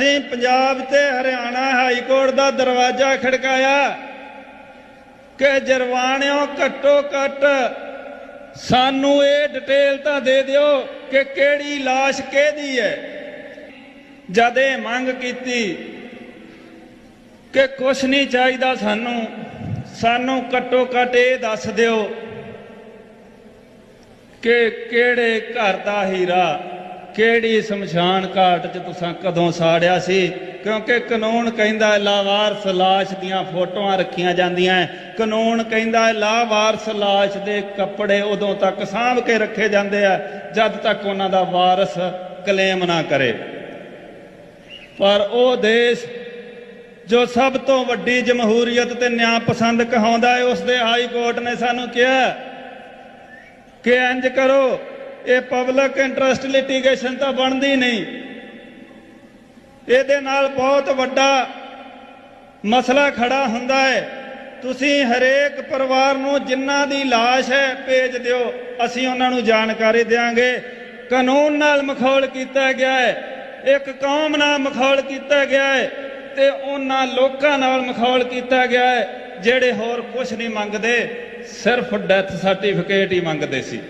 ਅਸੀਂ ਪੰਜਾਬ ਤੇ Haryana high court ਦਾ ਦਰਵਾਜ਼ਾ ਖੜਕਾਇਆ ਕਿ ਜਰਵਾਣਿਓ ਘੱਟੋ ਘੱਟ ਸਾਨੂੰ ਇਹ ਡਿਟੇਲ ਤਾਂ ਦੇ ਦਿਓ ਕਿ ਕਿਹੜੀ লাশ ਕਿਹਦੀ ਹੈ। ਜਦ ਇਹ ਮੰਗ ਕੀਤੀ ਕਿ ਕੁਛ ਨਹੀਂ ਚਾਹੀਦਾ ਸਾਨੂੰ ਸਾਨੂੰ ਘੱਟੋ ਘੱਟ ਇਹ ਦੱਸ ਦਿਓ ਕਿ ਕਿਹੜੇ ਘਰ ਦਾ ਹੀਰਾ ਕਿਹੜੀ ਸ਼ਮਸ਼ਾਨ ਘਾਟ 'ਚ ਤੁਸੀਂ ਕਦੋਂ ਸਾੜਿਆ ਸੀ? ਕਿਉਂਕਿ ਕਾਨੂੰਨ ਕਹਿੰਦਾ ਲਾਵਾਰਸ ਲਾਸ਼ ਦੀਆਂ ਫੋਟੋਆਂ ਰੱਖੀਆਂ ਜਾਂਦੀਆਂ ਕਾਨੂੰਨ ਕਹਿੰਦਾ ਲਾਵਾਰਸ ਲਾਸ਼ ਦੇ ਕੱਪੜੇ ਉਦੋਂ ਤੱਕ ਸਾਂਭ ਕੇ ਰੱਖੇ ਜਾਂਦੇ ਆ, ਜਦ ਤੱਕ ਉਹਨਾਂ ਦਾ ਵਾਰਸ ਕਲੇਮ ਨਾ ਕਰੇ। ਪਰ ਉਹ ਦੇਸ਼ ਜੋ ਸਭ ਤੋਂ ਵੱਡੀ ਜਮਹੂਰੀਅਤ ਤੇ ਨਿਆਂ ਪਸੰਦ ਕਹਾਉਂਦਾ ਹੈ, ਉਸ ਦੇ ਹਾਈ ਕੋਰਟ ਨੇ ਸਾਨੂੰ ਕਿਹਾ ਕਿ ਇੰਜ ਕਰੋ। ਇਹ ਪਬਲਿਕ ਇੰਟਰਸਟ ਲਿਟੀਗੇਸ਼ਨ ਤਾਂ ਬਣਦੀ ਨਹੀਂ। ਇਹਦੇ ਨਾਲ ਬਹੁਤ ਵੱਡਾ ਮਸਲਾ ਖੜਾ ਹੁੰਦਾ ਹੈ। ਤੁਸੀਂ ਹਰੇਕ ਪਰਿਵਾਰ ਨੂੰ ਜਿਨ੍ਹਾਂ ਦੀ লাশ ਹੈ, ਭੇਜ ਦਿਓ। ਅਸੀਂ ਉਹਨਾਂ ਨੂੰ ਜਾਣਕਾਰੀ ਦੇਵਾਂਗੇ ਕਾਨੂੰਨ ਨਾਲ ਮਖੌਲ ਕੀਤਾ ਗਿਆ ਹੈ। ਇੱਕ ਕੌਮ ਨਾਲ ਮਖੌਲ ਕੀਤਾ ਗਿਆ ਹੈ ਤੇ ਉਹਨਾਂ ਲੋਕਾਂ ਨਾਲ ਮਖੌਲ ਕੀਤਾ ਗਿਆ ਹੈ। ਜਿਹੜੇ ਹੋਰ ਕੁਝ ਨਹੀਂ ਮੰਗਦੇ, ਸਿਰਫ ਡੈਥ ਸਰਟੀਫਿਕੇਟ ਹੀ ਮੰਗਦੇ ਸੀ।